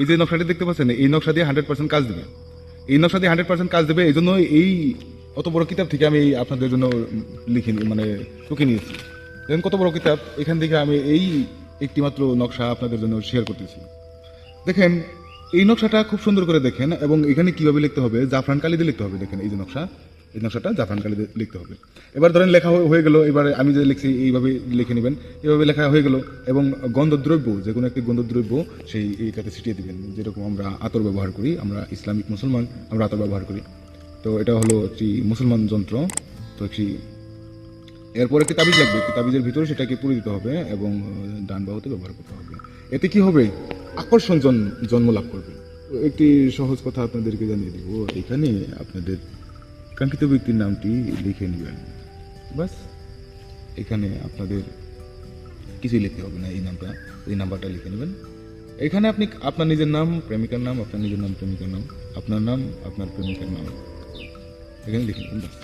এই যে নকশাটি দেখতে পাচ্ছেন, এই নকশা দিয়ে হান্ড্রেড পার্সেন্ট কাজ দেবে। এই নকশা দিয়ে হান্ড্রেড পার্সেন্ট কাজ দেবে এই জন্য এই অত বড় কিতাব থেকে আমি আপনাদের জন্য লিখে মানে টুকে নিয়েছি। দেখেন কত বড় কিতাব, এখান থেকে আমি এই একটি মাত্র নকশা আপনাদের জন্য শেয়ার করতেছি। দেখেন, এই নকশাটা খুব সুন্দর করে দেখেন এবং এখানে কীভাবে লিখতে হবে, জাফরান কালি দিয়ে লিখতে হবে। দেখেন এই যে নকশা এই নকশাটা জাফরান লিখতে হবে। এবার ধরেন লেখা হয়ে- গেল, এবারে আমি যে লিখছি, এইভাবে লিখে নেবেন। এইভাবে লেখা হয়ে গেল, এবং গন্ধদ্রব্য, যে কোনো একটি গন্ধদ্রব্য, সেই এইটাতে ছিটিয়ে দিবেন। যেরকম আমরা আতর ব্যবহার করি, আমরা ইসলামিক মুসলমান, আমরা আতর ব্যবহার করি। তো এটা হলো একটি মুসলমান যন্ত্র। তো একটি এরপর একটি তাবিজ লাগবে। তাবিজের ভিতরে সেটাকে পুরে দিতে হবে, এবং ডান বাহুতে ব্যবহার করতে হবে। এতে কি হবে? আকর্ষণ জন- জন্ম লাভ করবে। একটি সহজ কথা আপনাদেরকে জানিয়ে দিব। এখানে আপনাদের কাঙ্ক্ষিত ব্যক্তির নামটি লিখে নেবেন। বাস এখানে আপনাদের কিছুই লিখতে হবে না, এই নামটা, এই নাম্বারটা লিখে নেবেন। এখানে আপনি, আপনার নিজের নাম, প্রেমিকার নাম, আপনার নিজের নাম, প্রেমিকার নাম, আপনার নাম, আপনার প্রেমিকার নাম, এখানে লিখে নেবেন বাস